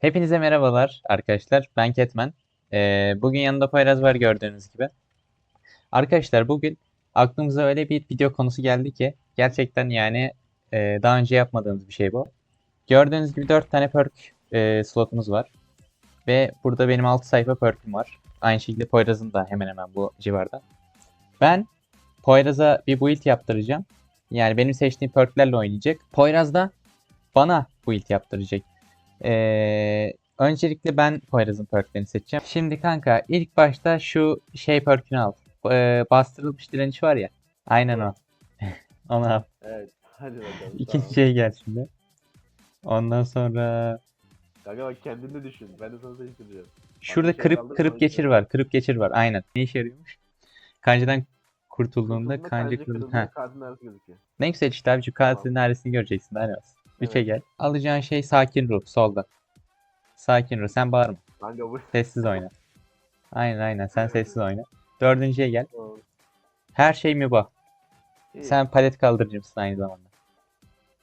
Hepinize merhabalar arkadaşlar. Ben Ketmen. Ee, bugün yanında Poyraz var gördüğünüz gibi. Arkadaşlar bugün aklımıza öyle bir video konusu geldi ki gerçekten yani e, daha önce yapmadığımız bir şey bu. Gördüğünüz gibi 4 tane perk e, slotumuz var. Ve burada benim 6 sayfa perküm var. Aynı şekilde Poyraz'ın da hemen hemen bu civarda. Ben Poyraz'a bir build yaptıracağım. Yani benim seçtiğim perklerle oynayacak. Poyraz da bana build yaptıracak. Ee, öncelikle ben Poyraz'ın perklerini seçeceğim. Şimdi kanka ilk başta şu şey perkini al. Ee, bastırılmış direniş var ya. Aynen o. Onu al. Evet. Hadi bakalım. İkinci tamam. şey gel şimdi. Ondan sonra Kanka bak kendin de düşün. Ben de sana seçtireceğim. şurada şey kırıp kırıp geçir var. Kırıp geçir var. Aynen. Ne işe yarıyormuş? Kancadan kurtulduğunda kancı kırıldı. Ne güzel işte abi şu katilin ailesini göreceksin. Aynen. 3'e şey evet. gel. Alacağın şey sakin ruh solda. Sakin ruh sen bağırma. Kanka bu. Sessiz oyna. Aynen aynen sen sessiz oyna. Dördüncüye gel. Her şey mi bu? İyi. Sen palet kaldırıcımsın aynı zamanda.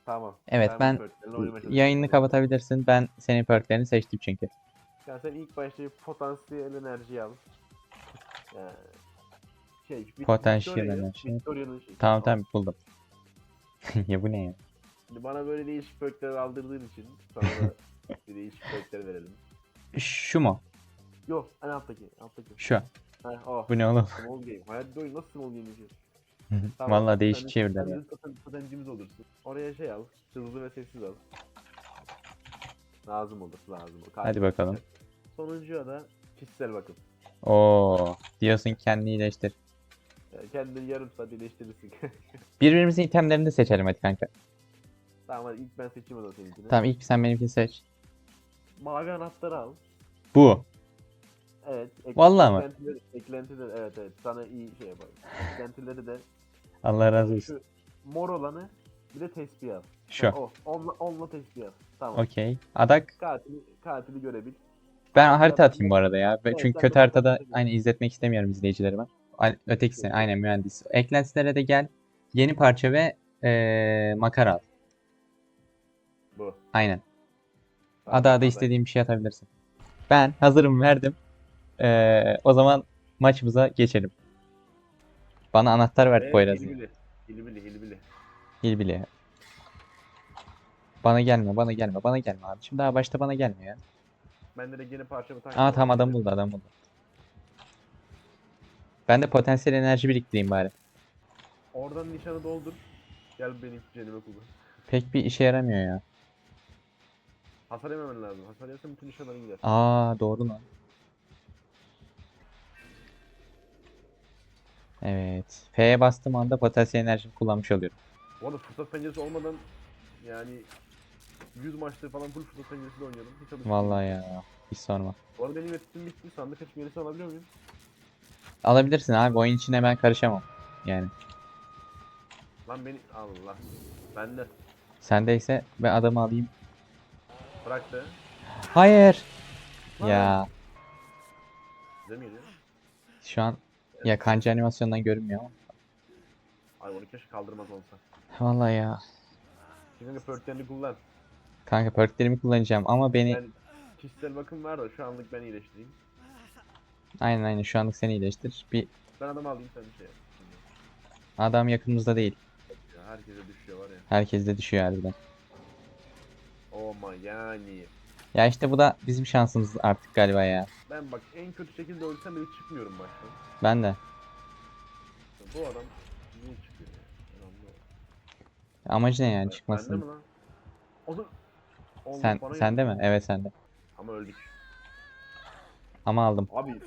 Tamam. Evet ben, ben yayını kapatabilirsin. Ben senin perklerini seçtim çünkü. Ya sen ilk başta bir potansiyel enerji al. Ee, şey, potansiyel enerji. Tamam tamam buldum. ya bu ne ya? Şimdi bana böyle değişik perkler aldırdığın için sana da bir değişik perkler verelim. Şu mu? Yok en alttaki. Alttaki. Şu. Heh, o. Bu ne oğlum? Small game. Hayat bir oyun nasıl small game yazıyor? Vallahi değişik sen de- çevirdiler sen ya. olursun. Oraya şey al. Hızlı ve sessiz al. Lazım olur, lazım olur. Hadi bakalım. Sonuncuya da kişisel bakım. Oo, diyorsun kendini iyileştir. Yani kendini yarım saat iyileştirirsin. Birbirimizin itemlerini de seçelim hadi kanka. Tamam hadi ilk ben seçeyim o zaman seninkini. Tamam ilk sen benimkini seç. Mavi anahtarı al. Bu. Evet. ek- Vallahi mı? Eklentileri, eklentileri evet evet sana iyi şey yapar. Eklentileri de Allah razı olsun. şu mor olanı bir de tespih al. Şu. O, onla, onla tespih al. Tamam. Okey. Adak. Katili, katili görebil. Ben harita atayım bu arada ya. Ve Evet, Çünkü sen kötü de haritada harita aynı izletmek istemiyorum izleyicilerime. Al- Ötekisi aynen mühendis. Eklentilere de gel. Yeni parça ve eee makara al. Aynen. Ada ada aday. istediğin bir şey atabilirsin. Ben hazırım verdim. Eee, o zaman maçımıza geçelim. Bana anahtar ver Ve Poyraz. Hilbili. Hilbili, hilbili. Hilbili. Bana gelme, bana gelme, bana gelme abi. Şimdi daha başta bana gelme ya. Ben de yeni parçamı takip Aa tamam adam buldu, adam buldu. Ben de potansiyel enerji biriktireyim bari. Oradan nişanı doldur. Gel benim cenime kullan. Pek bir işe yaramıyor ya. Hasar yememen lazım. Hasar yersen bütün nişanların gider. Aa doğru lan. Evet. F'ye bastığım anda potansiyel enerjimi kullanmış oluyorum. Bu arada fırsat penceresi olmadan yani 100 maçtır falan full fırsat penceresiyle oynuyorum. Hiç Vallahi ya. Hiç sorma. Bu arada benim yetiştim bitti. Sandık açık yenisini alabiliyor muyum? Alabilirsin abi. Oyun içine ben karışamam. Yani. Lan beni Allah. Ben de Sendeyse ben adamı alayım. Bıraktı. Hayır. Lan. Ya. Mi geliyor? Şu an ya kanca animasyondan görünmüyor ama. Ay onu keşke kaldırmaz olsa. Vallahi ya. Şimdi perklerini kullan. Kanka perklerimi kullanacağım ama beni Yani kişisel bakım var da şu anlık ben iyileştireyim. aynen aynen şu anlık seni iyileştir. Bir Ben adamı alayım sen bir şey yap. Adam yakınımızda değil. Ya herkese düşüyor var ya. Herkes de düşüyor harbiden. My yani. Ya işte bu da bizim şansımız artık galiba ya. Ben bak en kötü şekilde ölsem bile çıkmıyorum baştan. Ben de. Bu adam niye çıkıyor anlamadım. Amacı ne yani çıkmasın? mi lan? O da... Oğlum Sen bana sende mi? Evet sende. Ama öldük. Ama aldım. Abi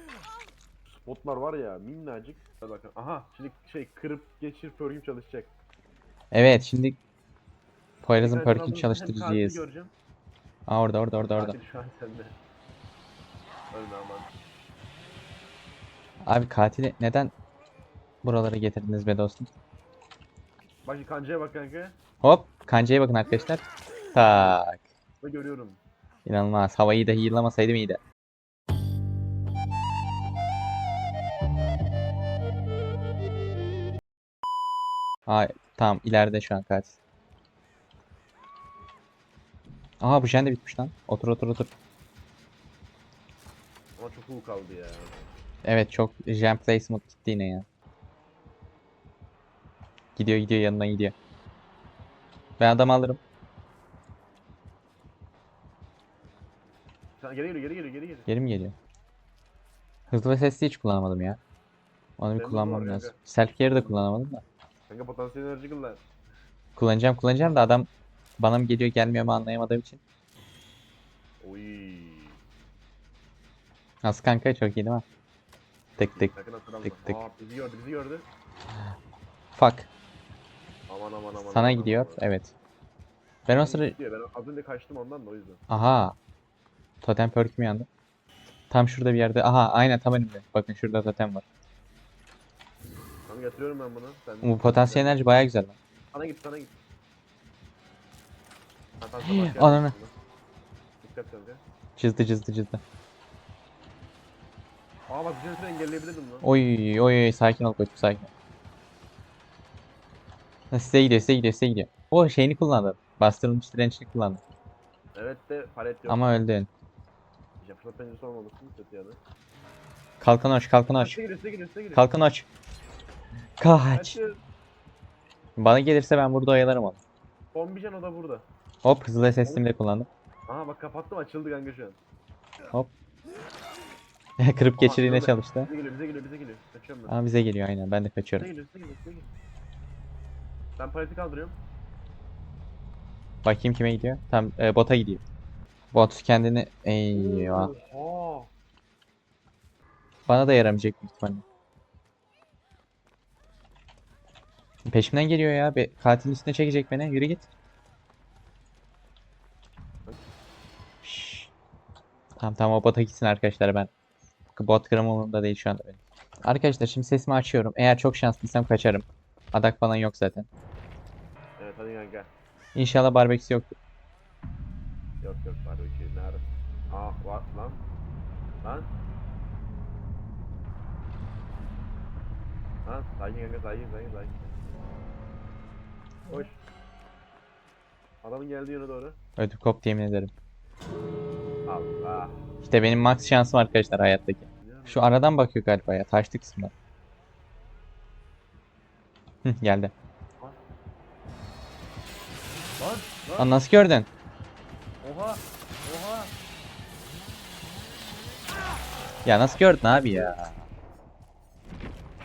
spotlar var ya minnacık. Hadi bakalım. Aha şimdi şey kırıp geçir perk'üm çalışacak. Evet şimdi Poyraz'ın katili çalıştıracağız. Aa orada orada orada orada. Katil şu an sende. Ölme aman. Abi katili neden buralara getirdiniz be dostum? Bak kancaya bak kanka. Hop kancaya bakın arkadaşlar. Tak. Ve görüyorum. İnanılmaz. Havayı da heal'lamasaydım iyiydi. Ay tamam ileride şu an katil. Aha bu jen de bitmiş lan. Otur otur otur. Ama çok cool kaldı ya. Evet çok jam placement gitti yine ya. Gidiyor gidiyor yanına gidiyor. Ben adam alırım. Sen geri geliyor geri geliyor geri geliyor. Geri mi geliyor? Hızlı ve sesli hiç kullanamadım ya. Onu bir Benim de kullanmam var lazım. kanka. Self de kullanamadım da. Kanka potansiyel enerji kullan. Kullanacağım kullanacağım da adam bana mı geliyor gelmiyor mu anlayamadığım için. Oy. Nasıl kanka çok iyi değil mi? Tık tık. Tık tık. Aa bizi gördü bizi gördü. Fuck. Aman aman aman. Sana aman, gidiyor. aman. Evet. Ben o sıra... Ben az önce kaçtım ondan da o yüzden. Aha. Totem perk'üm yandı. Tam şurada bir yerde. Aha aynen tam önümde. Bakın şurada totem var. Tamam getiriyorum ben bunu. Sen Bu potansiyel enerji baya güzel lan. Sana git sana git. Ha, tamam, Hii, sabah geldim ananı. Dikkat kanka. Cızdı cızdı cızdı. Aa bak Jennifer'ı engelleyebilirdim lan. Oy oy oy sakin ol koçum sakin. Ha, Size gidiyor size gidiyor size gidiyor. O şeyini kullandı. Bastırılmış dirençini kullandı. Evet de palet yok. Ama öldün. Ya fırsat penceresi olmamışsın kötü yani. Kalkan hoş kalkan hoş. Size giriyor size giriyor size giriyor. Kalkan hoş. Kaç. Bana gelirse ben burada oyalarım onu. Kombican o da burada. Hop hızlı SS'imi de kullandım. Aha bak kapattım açıldı kanka şu an. Kırıp Aha, geçirdiğine öyle. çalıştı. Bize geliyor bize geliyor bize geliyor. Kaçıyorum ben. Ama bize geliyor aynen ben de Bize kaçıyorum. geliyor bize geliyor bize geliyor. Ben paleti kaldırıyorum. Bakayım kime gidiyor. Tam e, bota gidiyor. Bot kendini eyvah. Oha. Bana da yaramayacak büyük ihtimalle. Peşimden geliyor ya. Bir katilin üstüne çekecek beni. Yürü git. Tamam tamam o bota gitsin arkadaşlar ben. Bot gram umurumda değil şu anda benim. Arkadaşlar şimdi sesimi açıyorum. Eğer çok şanslıysam kaçarım. Adak falan yok zaten. Evet hadi kanka. İnşallah barbeküsü yoktur. Yok yok barbekü nerede? Aa var lan. Lan. Lan sakin kanka sakin sakin sakin. Hoş. Adamın geldiği yöne doğru. Ödüm koptu yemin ederim. Allah. İşte benim max şansım arkadaşlar hayattaki. Şu aradan bakıyor galiba ya. Taşlı kısmına. Hı, geldi. Lan lan. Lan nasıl gördün? Oha. Oha. Ya nasıl gördün abi ya?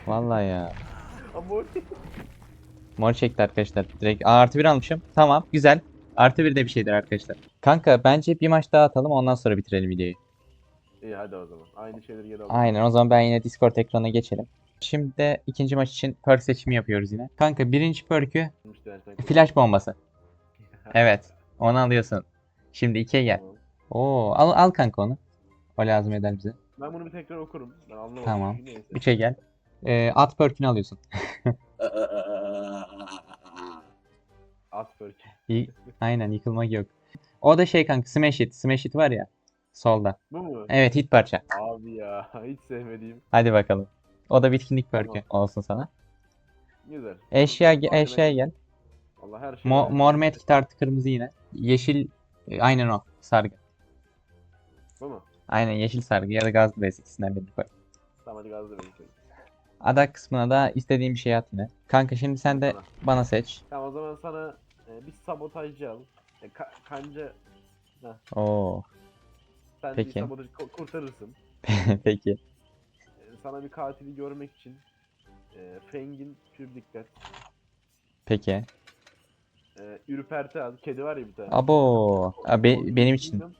Vallahi ya. Mor çekti arkadaşlar. Direkt Aa, artı bir almışım. Tamam güzel. Artı bir de bir şeydir arkadaşlar. Kanka bence bir maç daha atalım ondan sonra bitirelim videoyu. İyi hadi o zaman. Aynı şeyleri geri alalım. Aynen o zaman ben yine Discord ekranına geçelim. Şimdi de ikinci maç için perk seçimi yapıyoruz yine. Kanka birinci perk'ü flash bombası. Evet onu alıyorsun. Şimdi ikiye gel. Tamam. Oo al, al kanka onu. O lazım eder bize. Ben bunu bir tekrar okurum. Ben anlamadım. Tamam. neyse. Üçe gel. Ee, at perk'ünü alıyorsun. At perk. Y- Aynen yıkılmak yok. O da şey kanka smash it. Smash it var ya. Solda. Bu mu? Evet hit parça. Abi ya hiç sevmediğim. Hadi bakalım. O da bitkinlik perk'ü olsun sana. Güzel. Eşya eşyaya etmez. gel. Allah her şey. Mo mor medkit artı kırmızı yine. Yeşil e, aynen o. Sargı. Bu mu? Aynen yeşil sargı ya da gazlı bez ikisinden birini koy. Tamam hadi gazla benim şey. Adak kısmına da istediğin bir şey at yine. Kanka şimdi sen de Bana. bana seç. Tamam o zaman sana e, bir sabotajcı al. E, ka- kanca Oo. sen Peki. bir sabotajı ko- kurtarırsın. Peki. E, sana bir katili görmek için e, Feng'in pür dikkat. Peki. E, ürperti al. Kedi var ya bir tane. Abo. A, be- benim için. bilmem.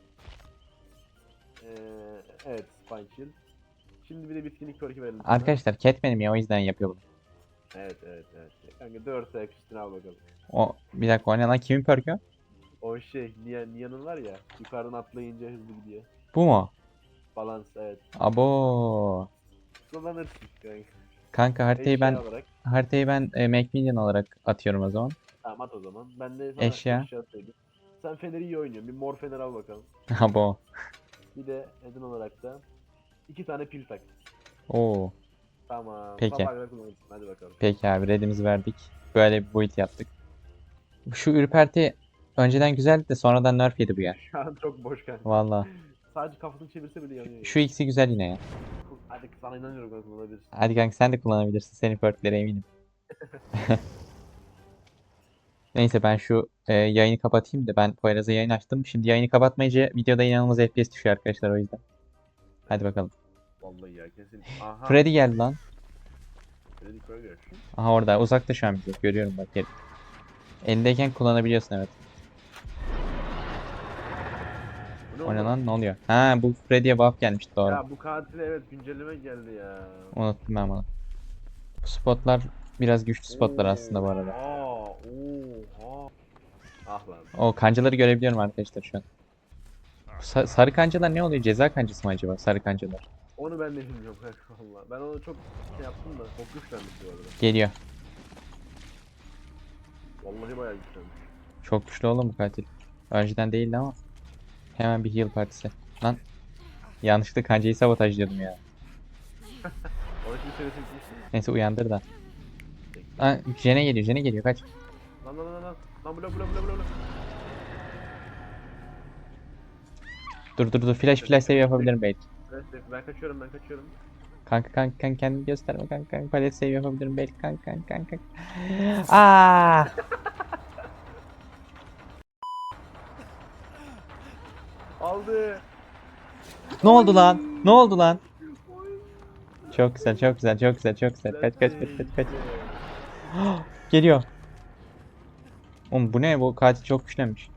E, evet Spine Shield. Şimdi bir de bitkinlik perk'i verelim sana. Arkadaşlar cat benim ya o yüzden yapıyor bunu. Evet evet evet. Kanka 4 ayak üstüne al bakalım. O bir dakika o ne lan kimin perk'ü? O şey Nian, Nian'ın var ya yukarıdan atlayınca hızlı gidiyor. Bu mu? Balans evet. Abo. Kullanırsın kanka. Kanka haritayı Eşya ben olarak. haritayı ben e, Macmillan olarak atıyorum o zaman. Tamam at o zaman. Ben de sana Eşya. söyleyeyim. Sen Fener'i iyi oynuyorsun. Bir mor Fener al bakalım. Abo. Bir de Eden olarak da iki tane pil tak. Oo. Tamam. Peki. Kullanırsın. Hadi bakalım. Peki abi redimizi verdik. Böyle bir build yaptık. Şu ürperti önceden güzeldi de sonradan nerf yedi bu ya. Şu an çok boş kanka. Valla. sadece kafasını çevirse bile yanıyor. Şu ikisi güzel yine ya. Hadi sana inanıyorum kanka kullanabilirsin. Hadi kanka sen de kullanabilirsin. Senin perklere eminim. Neyse ben şu e, yayını kapatayım da ben Poyraz'a yayın açtım. Şimdi yayını kapatmayınca videoda inanılmaz FPS düşüyor arkadaşlar o yüzden. Hadi bakalım. Vallahi ya kesin. Aha. Freddy geldi lan. Freddy Krueger. Aha orada uzakta şu an bizi. Görüyorum bak. gel- Elindeyken kullanabiliyorsun evet. Bu ne O ne oldu? lan ne oluyor? Ha bu Freddy'ye buff gelmişti doğru. Ya bu katile evet güncelleme geldi ya. Unuttum ben bunu. Bu spotlar biraz güçlü spotlar aslında bu arada. Aa, oha. Ah lan. O kancaları görebiliyorum arkadaşlar şu an. Sa- sarı kancalar ne oluyor? Ceza kancası mı acaba? Sarı kancalar. Onu ben de bilmiyorum kanka valla. Ben onu çok şey yaptım da çok güçlenmiş bu arada. Geliyor. Vallahi bayağı güçlenmiş. Çok güçlü oğlum bu katil. Önceden değildi ama. Hemen bir heal partisi. Lan. Yanlışlıkla kancayı sabotajlıyordum ya. Neyse uyandır da. Aa, Jene geliyor, Jene geliyor kaç. Lan lan lan lan. Lan bula bula bula bula. Dur dur dur flash flash save yapabilirim belki. Evet, ben kaçıyorum ben kaçıyorum. Kanka kanka kanka kendini gösterme kanka kanka palet save yapabilirim belki kanka kanka kanka. Aa! Aldı. Ne oldu lan? Ne oldu lan? Çok güzel, çok güzel, çok güzel, çok güzel. Kaç kaç kaç kaç kaç. Geliyor. Oğlum bu ne? Bu katil çok güçlenmiş.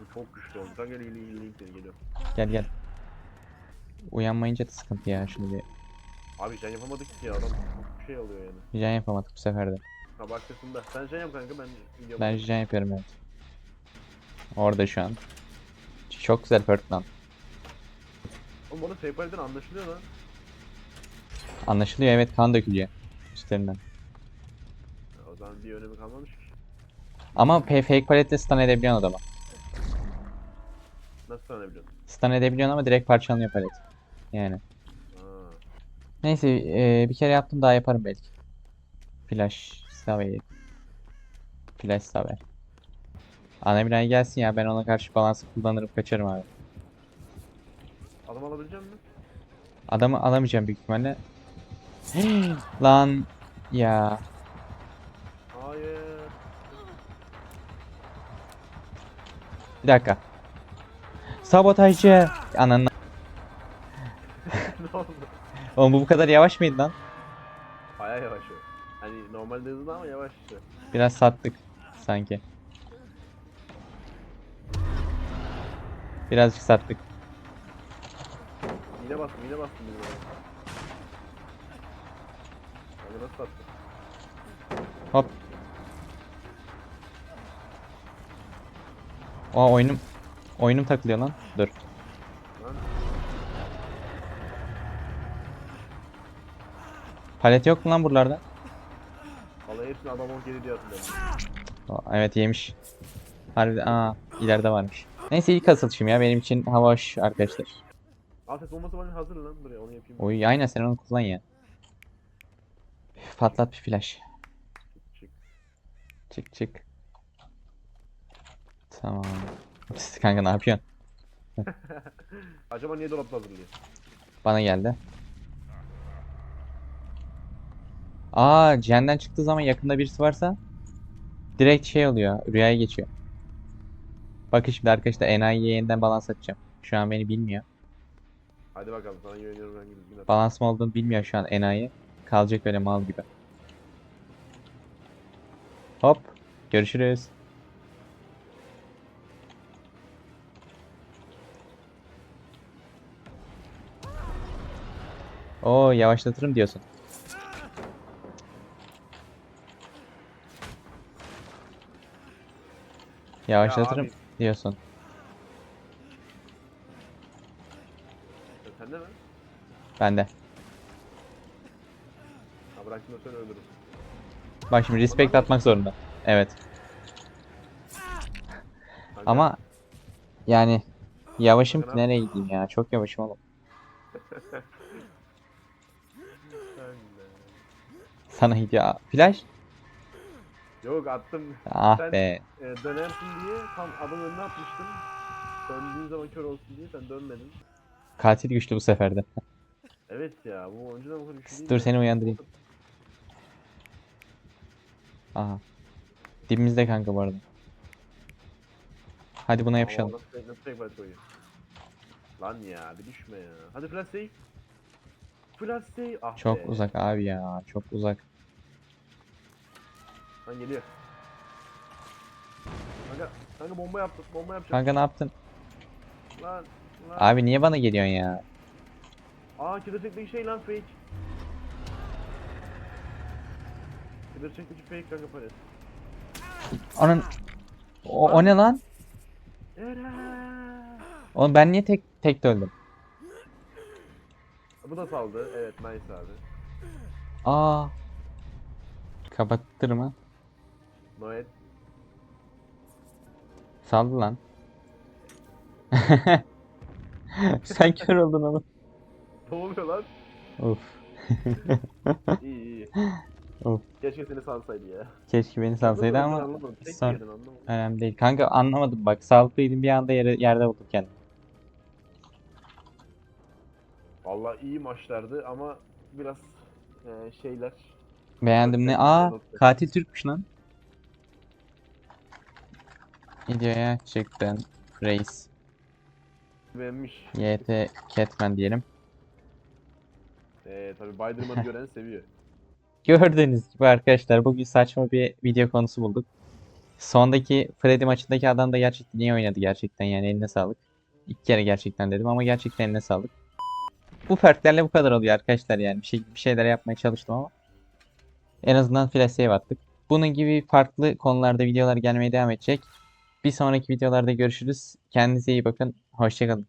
Bu çok güçlü oldu. Gel iyi seni geliyorum. Gel gel. Uyanmayınca da sıkıntı ya şimdi bir Abi can yapamadık ki ya adam şey alıyor yani. jen yapamadık bu sefer de. Ha başkasında. Sen can yap kanka ben gidiyorum. Ben jen yapıyorum evet. Orada şu an. Çok güzel lan. Oğlum bana seyfalden anlaşılıyor lan. Anlaşılıyor evet kan dökülüyor üstlerinden. Ya, o zaman bir önemi kalmamış ki. Ama P- fake paletle stun edebiliyorsun adamı. Nasıl tanıyabiliyorsun? Stun edebiliyorsun ama direkt parçalanıyor palet. Yani. Ha. Neyse eee, bir kere yaptım daha yaparım belki. Flash Save'yi. Flash Save. Anabilay gelsin ya ben ona karşı balansı kullanırım kaçarım abi. Adam alabilecek misin? Adamı alamayacağım büyük ihtimalle. Lan ya. Hayır. Bir dakika. Sabotajcı. Ananı. Oğlum bu bu kadar yavaş mıydı lan? Baya yavaş o. Hani normalde hızlı ama yavaş işte. Biraz sattık sanki. Birazcık sattık. Yine bastım yine bastım yine bastım. Hadi nasıl attın? Hop. Aa oyunum oyunum takılıyor lan. Dur. Palet yok mu lan buralarda? vallahi hepsini adam 10 kere diye hatırlıyorum. Aa, evet yemiş. Harbiden aa ileride varmış. Neyse ilk asılışım ya benim için hava hoş arkadaşlar. Ses bombası bana hazır lan buraya onu yapayım. Oy aynen sen onu kullan ya. Üf, Patlat bir flash. Çık. Çık çık. Tamam. Kanka ne yapıyorsun? Acaba niye dolapta hazırlıyor? Bana geldi. Aa, cehenden çıktığı zaman yakında birisi varsa direkt şey oluyor, rüyaya geçiyor. Bakın şimdi arkadaşlar enayiye yeniden balans atacağım. Şu an beni bilmiyor. Hadi bakalım sana güveniyorum ben gibi. Balans mı olduğunu bilmiyor şu an enayi. Kalacak öyle mal gibi. Hop. Görüşürüz. Oo yavaşlatırım diyorsun. Yavaşlatırım abi. diyorsun. Sen de mi? Ben de. Ha seni öldürürüm. Bak şimdi respect atmak zorunda. Evet. Kanka, Ama yani yavaşım ki nereye gideyim ya? Çok yavaşım oğlum. sen. Sana gidiyor. Flash? Yok attım. Ah Sen- be. E, dönersin diye tam adam önüne atmıştım. Döndüğün zaman kör olsun diye sen dönmedin. Katil güçlü bu sefer de. Evet ya bu önceden bu kadar güçlü değil Dur seni uyandırayım. Aha. Dibimizde kanka bu arada. Hadi buna yapışalım. Aa, Nasıl nasıl tek fight koyuyor? Lan ya bir düşme ya. Hadi flash save. Flash save. Ah Çok be. uzak abi ya. Çok uzak. Lan geliyor. Kanka, kanka bomba yaptım. Bomba yapacağım. Kanka ne yaptın? Lan, lan. Abi niye bana geliyorsun ya? Aa killer çektiği şey lan fake. Killer çektiği fake kanka Paris. Onun o, o ne lan? Oğlum ben niye tek tek öldüm? Bu da saldı. Evet nice abi. Aa. Kapattır mı? Noet. Saldı lan. Sen kör oldun oğlum. Ne oluyor lan? Of. iyi iyi. Of. Keşke seni salsaydı ya. Keşke beni salsaydı ama anlamadım. Tek son- yedin anlamadım. önemli değil. Kanka anlamadım bak. Sağlıklıydım bir anda yere, yerde buldum kendimi. Vallahi iyi maçlardı ama biraz e, şeyler. Beğendim ne? Aa katil Türkmüş lan. Videoya çıktın. Reis. Beğenmiş. YT Catman diyelim. Ee, tabii Biderman'ı gören seviyor. Gördüğünüz gibi arkadaşlar bugün saçma bir video konusu bulduk. Sondaki Freddy maçındaki adam da gerçekten iyi oynadı gerçekten yani eline sağlık. İlk kere gerçekten dedim ama gerçekten eline sağlık. Bu perklerle bu kadar oluyor arkadaşlar yani bir şey bir şeyler yapmaya çalıştım ama en azından flash save attık. Bunun gibi farklı konularda videolar gelmeye devam edecek. Bir sonraki videolarda görüşürüz. Kendinize iyi bakın. Hoşçakalın.